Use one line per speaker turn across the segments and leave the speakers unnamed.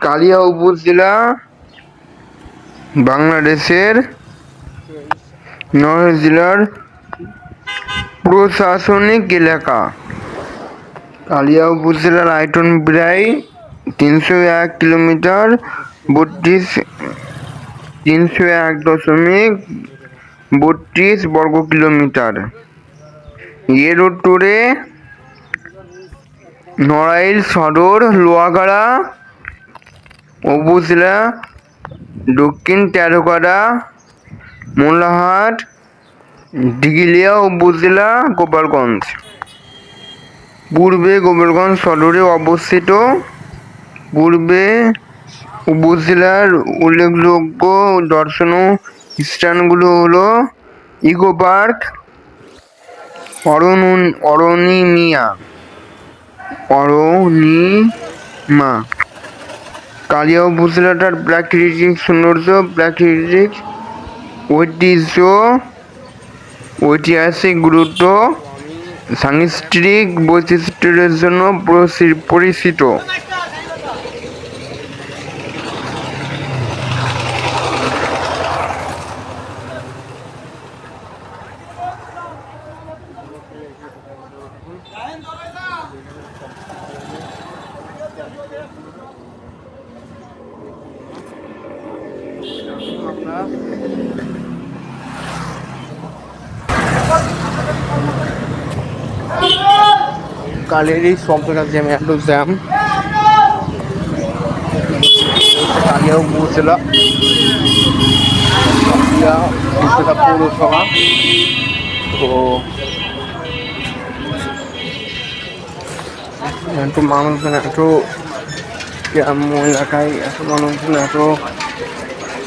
কালিয়া উপজেলা বাংলাদেশের নয় জেলার প্রশাসনিক এলাকা। কালিয়া উপজেলার আয়তন প্রায় তিনশো এক কিলোমিটার, বত্রিশ, তিনশো এক দশমিক বত্রিশ বর্গ কিলোমিটার। এর উত্তরে নড়াইল সদর, লোহাগাড়া উপজেলা দক্ষিণ তেরোগাড়া, মোল্লাহাট দিঘিলিয়া উপজেলা, গোপালগঞ্জ। পূর্বে গোপালগঞ্জ সদরে অবস্থিত। পূর্বে উপজেলার উল্লেখযোগ্য দর্শনীয় স্থানগুলো হলো ইকো পার্ক, অরণ, অরণিমিয়া। অরণিমা। কালিয়া উপজেলাটার প্রাকৃতিক সৌন্দর্য প্রাকৃতিক ঐতিহ্য ঐতিহাসিক গুরুত্ব সাংস্কৃতিক বৈশিষ্ট্যের জন্য পরিচিত।
কালেরই শব্দটা জ্যাম এত জ্যাম কালিয়া উপজেলা কালিয়া পৌরসভা। তো এত মানুষজন, এত গ্রাম্য এলাকায় এত মানুষজন, এত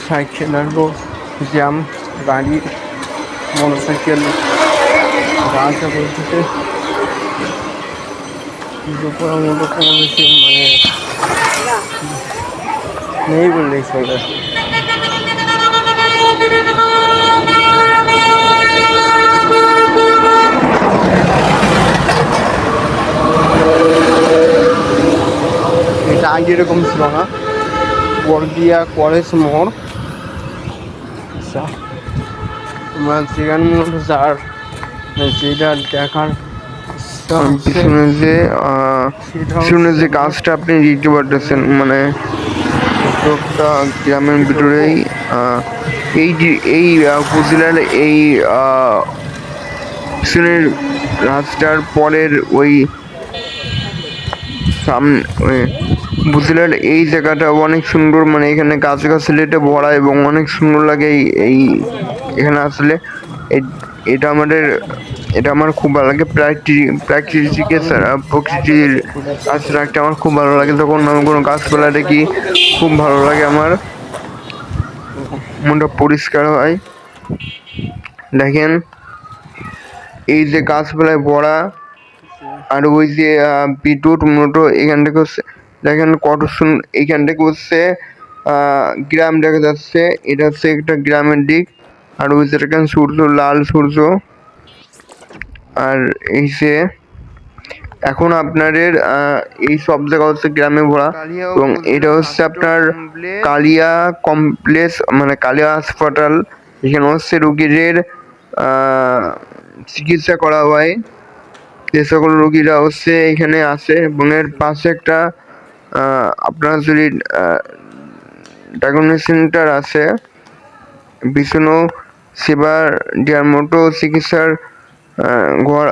সাইকেল এত জ্যাম গাড়ি মোটর সাইকেল গাছ বলতে দুপুরের মতো কোনো বেশি মানে নেই বললেই চলে এটা আগে এরকম ছিল না বর্দিয়া কলেজ মোড় আচ্ছা তোমরা যেখানে যার যেটা দেখার
পিছনে যে পিছনে যে গাছটা আপনি দেখতে পারতেছেন মানে একটা গ্রামের ভিতরেই এই এই উপজেলার এই পিছনের রাস্তার পরের ওই সামনে উপজেলার এই জায়গাটা অনেক সুন্দর মানে এখানে গাছ গাছালিতে ভরা এবং অনেক সুন্দর লাগে এই এই এখানে আসলে। এটা আমাদের, এটা আমার খুব ভালো লাগে। প্রাকৃতিক প্রকৃতির গাছ রাখতে আমার খুব ভালো লাগে। তখন আমি কোনো গাছপালা দেখি, খুব ভালো লাগে আমার। মনটা পরিষ্কার হয়। দেখেন, এই যে গাছপালায় ভরা, আর ওই যে বিদ্যুৎ মোটর এখান থেকে দেখেন কত সুন এখান থেকে হচ্ছে গ্রাম দেখা যাচ্ছে। এটা হচ্ছে একটা গ্রামের দিক। আর ওই যে দেখেন সূর্য লাল সূর্য। আর এই যে এখন আপনাদের এই সব জায়গা হচ্ছে গ্রামে ভরা। এবং এটা হচ্ছে আপনার কালিয়া কমপ্লেক্স মানে কালিয়া হাসপাতাল এখানে হচ্ছে রুগীদের চিকিৎসা করা হয়। যে সকল রোগীরা হচ্ছে এখানে আসে। এবং এর পাশে একটা আপনার যদি ডায়াগনোস সেন্টার আছে, বিষ্ণু সেবার ডিয়ার মতো চিকিৎসার ঘর,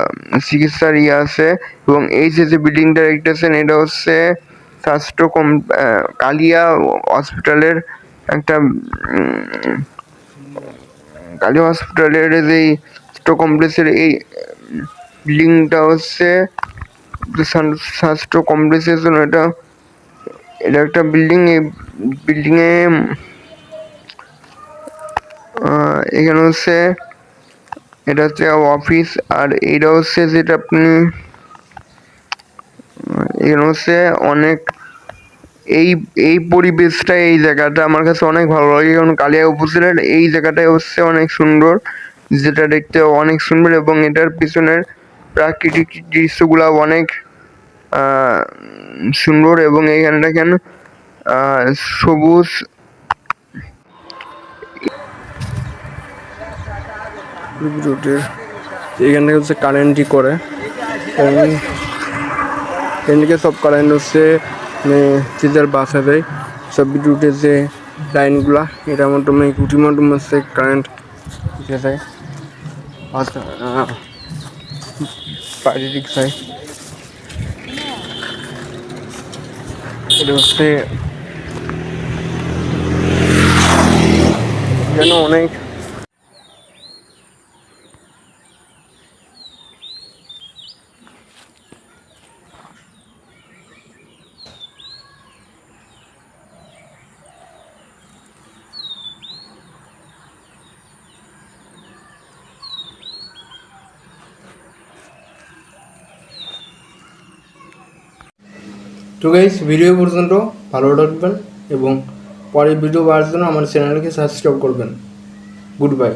চিকিৎসার ইয়ে আছে, এবং এই যে যে বিল্ডিংটা দেখতেছেন, এটা হচ্ছে স্বাস্থ্য কম কালিয়া হসপিটালের একটা কালিয়া হসপিটালের যেই স্বাস্থ্য কমপ্লেক্সের এই বিল্ডিংটা হচ্ছে, স্বাস্থ্য কমপ্লেক্সের জন্য এটা এটা একটা বিল্ডিং এই বিল্ডিং এ এখানে হচ্ছে, এটা হচ্ছে অফিস আর এটা হচ্ছে যেটা আপনি, এখানে হচ্ছে অনেক, এই এই পরিবেশটা এই জায়গাটা আমার কাছে অনেক ভালো লাগে। কারণ কালিয়া উপজেলার এই জায়গাটাই হচ্ছে অনেক সুন্দর, যেটা দেখতে অনেক সুন্দর এবং এটার পিছনের প্রাকৃতিক দৃশ্যগুলো অনেক সুন্দর এবং এইখানে দেখেন সবুজ।
রুটের এখান হচ্ছে কারেন্টই করে। থেকে সব কারেন্ট হচ্ছে মানে বাসা দেয় সব রুটের যে লাইনগুলা এটা মোটামুটি কুটি মটম হচ্ছে কারেন্ট দিয়ে দেয় আচ্ছা বাইরে রিক্সায় এটা হচ্ছে যেন অনেক তো গাইস ভিডিও পর্যন্ত ভালো থাকবেন এবং পরের ভিডিও পাওয়ার জন্য আমার চ্যানেলকে সাবস্ক্রাইব করবেন। Good bye